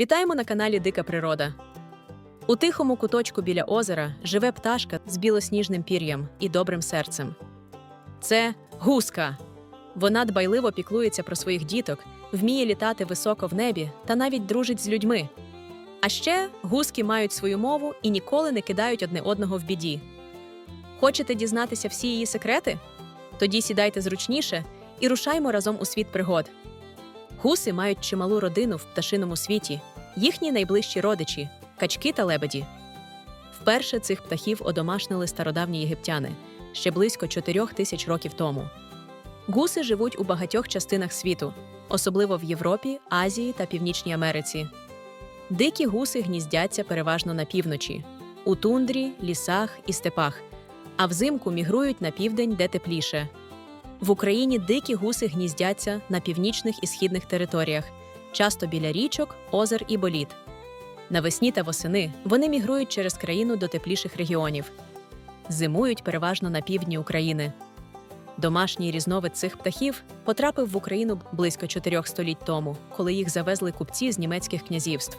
Вітаємо на каналі Дика Природа. У тихому куточку біля озера живе пташка з білосніжним пір'ям і добрим серцем. Це гуска. Вона дбайливо піклується про своїх діток, вміє літати високо в небі та навіть дружить з людьми. А ще гуски мають свою мову і ніколи не кидають одне одного в біді. Хочете дізнатися всі її секрети? Тоді сідайте зручніше і рушаймо разом у світ пригод. Гуси мають чималу родину в пташиному світі, їхні найближчі родичі качки та лебеді. Вперше цих птахів одомашнили стародавні єгиптяни ще близько 4 тисяч років тому. Гуси живуть у багатьох частинах світу, особливо в Європі, Азії та Північній Америці. Дикі гуси гніздяться переважно на півночі, у тундрі, лісах і степах, а взимку мігрують на південь, де тепліше. В Україні дикі гуси гніздяться на північних і східних територіях, часто біля річок, озер і боліт. Навесні та восени вони мігрують через країну до тепліших регіонів. Зимують переважно на півдні України. Домашній різновид цих птахів потрапив в Україну близько чотирьох століть тому, коли їх завезли купці з німецьких князівств.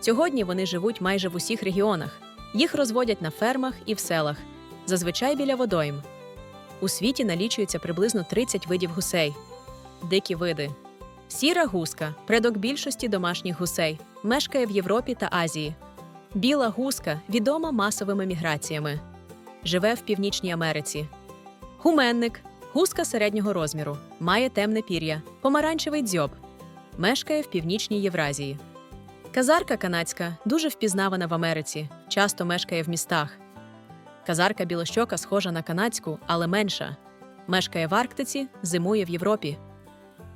Сьогодні вони живуть майже в усіх регіонах. Їх розводять на фермах і в селах, зазвичай біля водойм. У світі налічується приблизно 30 видів гусей. Дикі види. Сіра гуска предок більшості домашніх гусей, мешкає в Європі та Азії. Біла гуска відома масовими міграціями. Живе в Північній Америці. Гуменник гуска середнього розміру, має темне пір'я, помаранчевий дзьоб. Мешкає в Північній Євразії. Казарка канадська дуже впізнавана в Америці, часто мешкає в містах. Казарка білощока схожа на канадську, але менша. Мешкає в Арктиці, зимує в Європі.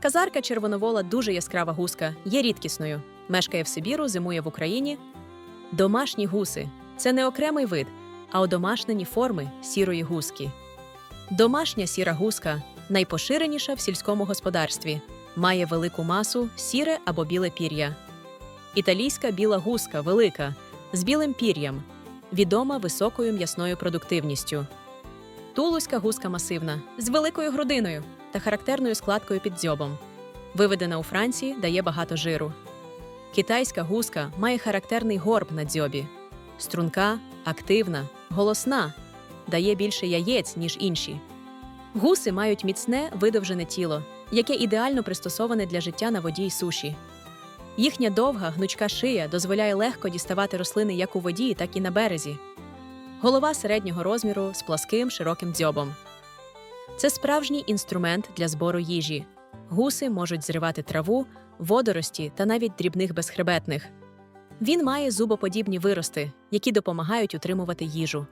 Казарка червоновола дуже яскрава гуска, є рідкісною. Мешкає в Сибіру, зимує в Україні. Домашні гуси це не окремий вид, а одомашнені форми сірої гуски. Домашня сіра гуска найпоширеніша в сільському господарстві, має велику масу, сіре або біле пір'я. Італійська біла гуска велика, з білим пір'ям, відома високою м'ясною продуктивністю. Тулузька гуска масивна, з великою грудиною та характерною складкою під дзьобом. Виведена у Франції, дає багато жиру. Китайська гуска має характерний горб на дзьобі. Струнка, активна, голосна, дає більше яєць, ніж інші. Гуси мають міцне видовжене тіло, яке ідеально пристосоване для життя на воді й суші. Їхня довга гнучка шия дозволяє легко діставати рослини як у воді, так і на березі. Голова середнього розміру з пласким широким дзьобом. Це справжній інструмент для збору їжі. Гуси можуть зривати траву, водорості та навіть дрібних безхребетних. Він має зубоподібні вирости, які допомагають утримувати їжу.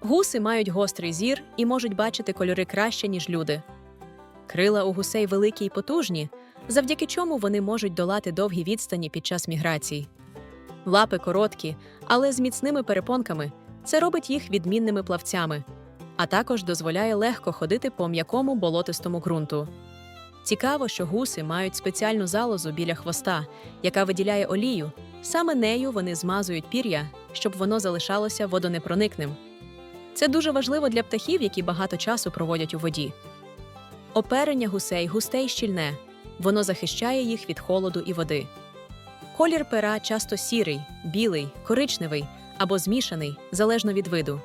Гуси мають гострий зір і можуть бачити кольори краще, ніж люди. Крила у гусей великі й потужні, завдяки чому вони можуть долати довгі відстані під час міграцій. Лапи короткі, але з міцними перепонками це робить їх відмінними плавцями, а також дозволяє легко ходити по м'якому болотистому ґрунту. Цікаво, що гуси мають спеціальну залозу біля хвоста, яка виділяє олію. Саме нею вони змазують пір'я, щоб воно залишалося водонепроникним. Це дуже важливо для птахів, які багато часу проводять у воді. Оперення гусей густе й щільне, воно захищає їх від холоду і води. Колір пера часто сірий, білий, коричневий або змішаний, залежно від виду.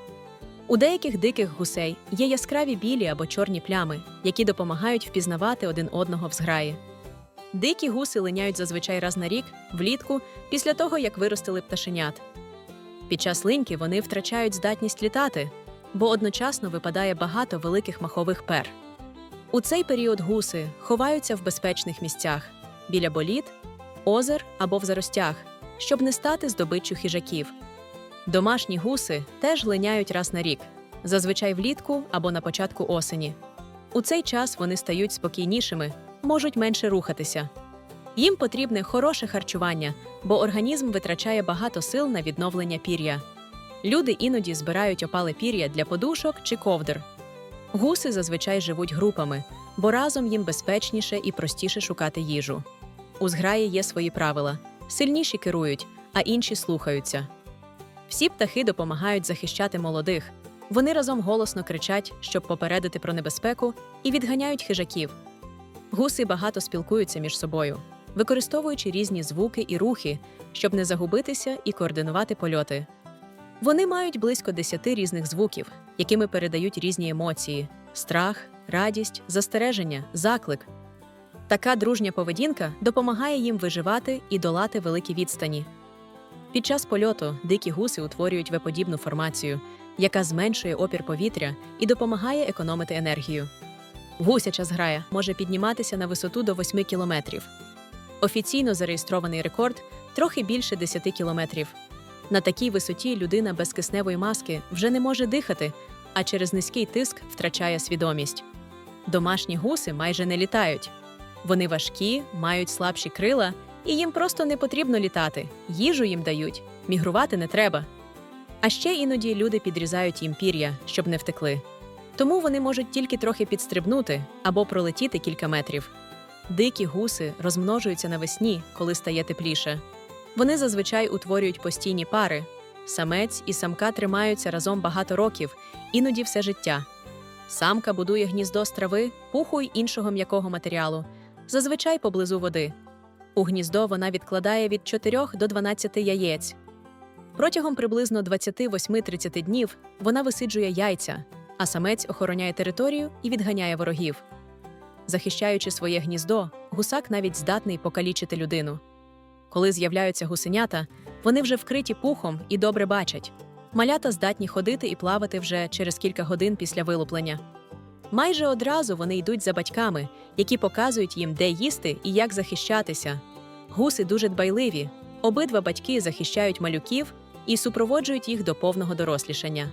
У деяких диких гусей є яскраві білі або чорні плями, які допомагають впізнавати один одного в зграї. Дикі гуси линяють зазвичай раз на рік, влітку, після того як виростили пташенят. Під час линьки вони втрачають здатність літати, бо одночасно випадає багато великих махових пер. У цей період гуси ховаються в безпечних місцях біля боліт, озер або в заростях, щоб не стати здобиччю хижаків. Домашні гуси теж линяють раз на рік, зазвичай влітку або на початку осені. У цей час вони стають спокійнішими, можуть менше рухатися. Їм потрібне хороше харчування, бо організм витрачає багато сил на відновлення пір'я. Люди іноді збирають опале пір'я для подушок чи ковдр. Гуси зазвичай живуть групами, бо разом їм безпечніше і простіше шукати їжу. У зграї є свої правила: сильніші керують, а інші слухаються. Всі птахи допомагають захищати молодих. Вони разом голосно кричать, щоб попередити про небезпеку, і відганяють хижаків. Гуси багато спілкуються між собою. використовуючи різні звуки і рухи, щоб не загубитися і координувати польоти. Вони мають близько 10 різних звуків, якими передають різні емоції: страх, радість, застереження, заклик. Така дружня поведінка допомагає їм виживати і долати великі відстані. Під час польоту дикі гуси утворюють веподібну формацію, яка зменшує опір повітря і допомагає економити енергію. Гусяча зграя може підніматися на висоту до 8 кілометрів. Офіційно зареєстрований рекорд трохи більше 10 кілометрів. На такій висоті людина без кисневої маски вже не може дихати, а через низький тиск втрачає свідомість. Домашні гуси майже не літають. Вони важкі, мають слабші крила, і їм просто не потрібно літати. Їжу їм дають, мігрувати не треба. А ще іноді люди підрізають їм пір'я, щоб не втекли. Тому вони можуть тільки трохи підстрибнути або пролетіти кілька метрів. Дикі гуси розмножуються навесні, коли стає тепліше. Вони зазвичай утворюють постійні пари. Самець і самка тримаються разом багато років, іноді все життя. Самка будує гніздо з трави, пуху й іншого м'якого матеріалу, зазвичай поблизу води. У гніздо вона відкладає від 4 до 12 яєць. Протягом приблизно 28-30 днів вона висиджує яйця, а самець охороняє територію і відганяє ворогів. Захищаючи своє гніздо, гусак навіть здатний покалічити людину. Коли з'являються гусенята, вони вже вкриті пухом і добре бачать. Малята здатні ходити і плавати вже через кілька годин після вилуплення. Майже одразу вони йдуть за батьками, які показують їм, де їсти і як захищатися. Гуси дуже дбайливі. Обидва батьки захищають малюків і супроводжують їх до повного дорослішання.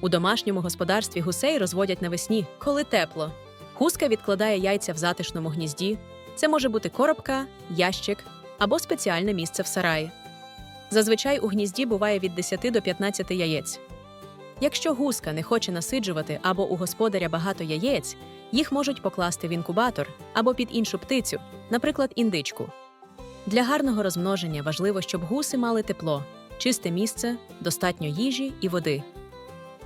У домашньому господарстві гусей розводять навесні, коли тепло. Гуска відкладає яйця в затишному гнізді. Це може бути коробка, ящик або спеціальне місце в сараї. Зазвичай у гнізді буває від 10 до 15 яєць. Якщо гуска не хоче насиджувати або у господаря багато яєць, їх можуть покласти в інкубатор або під іншу птицю, наприклад, індичку. Для гарного розмноження важливо, щоб гуси мали тепло, чисте місце, достатньо їжі і води.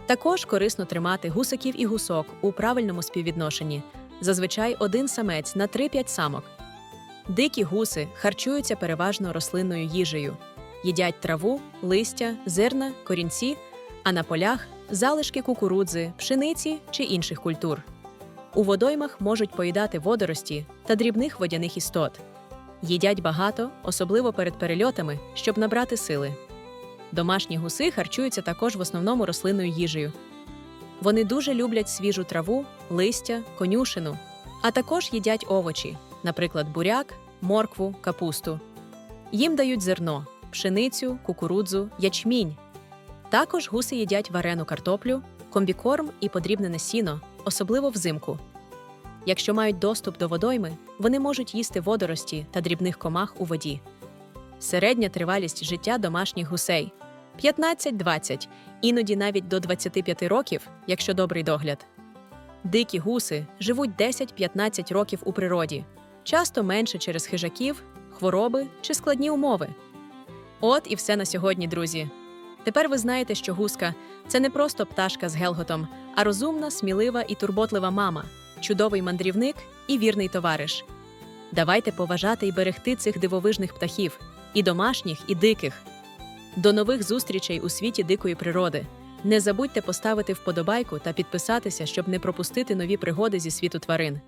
Також корисно тримати гусаків і гусок у правильному співвідношенні, зазвичай один самець на 3-5 самок. Дикі гуси харчуються переважно рослинною їжею, їдять траву, листя, зерна, корінці, а на полях залишки кукурудзи, пшениці чи інших культур. У водоймах можуть поїдати водорості та дрібних водяних істот. Їдять багато, особливо перед перельотами, щоб набрати сили. Домашні гуси харчуються також в основному рослинною їжею. Вони дуже люблять свіжу траву, листя, конюшину, а також їдять овочі, наприклад, буряк, моркву, капусту. Їм дають зерно, пшеницю, кукурудзу, ячмінь. Також гуси їдять варену картоплю, комбікорм і подрібнене сіно, особливо взимку. Якщо мають доступ до водойми, вони можуть їсти водорості та дрібних комах у воді. Середня тривалість життя домашніх гусей 15-20, іноді навіть до 25 років, якщо добрий догляд. Дикі гуси живуть 10-15 років у природі, часто менше через хижаків, хвороби чи складні умови. От і все на сьогодні, друзі. Тепер ви знаєте, що гуска це не просто пташка з гелготом, а розумна, смілива і турботлива мама, чудовий мандрівник і вірний товариш. Давайте поважати і берегти цих дивовижних птахів, і домашніх, і диких. До нових зустрічей у світі дикої природи. Не забудьте поставити вподобайку та підписатися, щоб не пропустити нові пригоди зі світу тварин.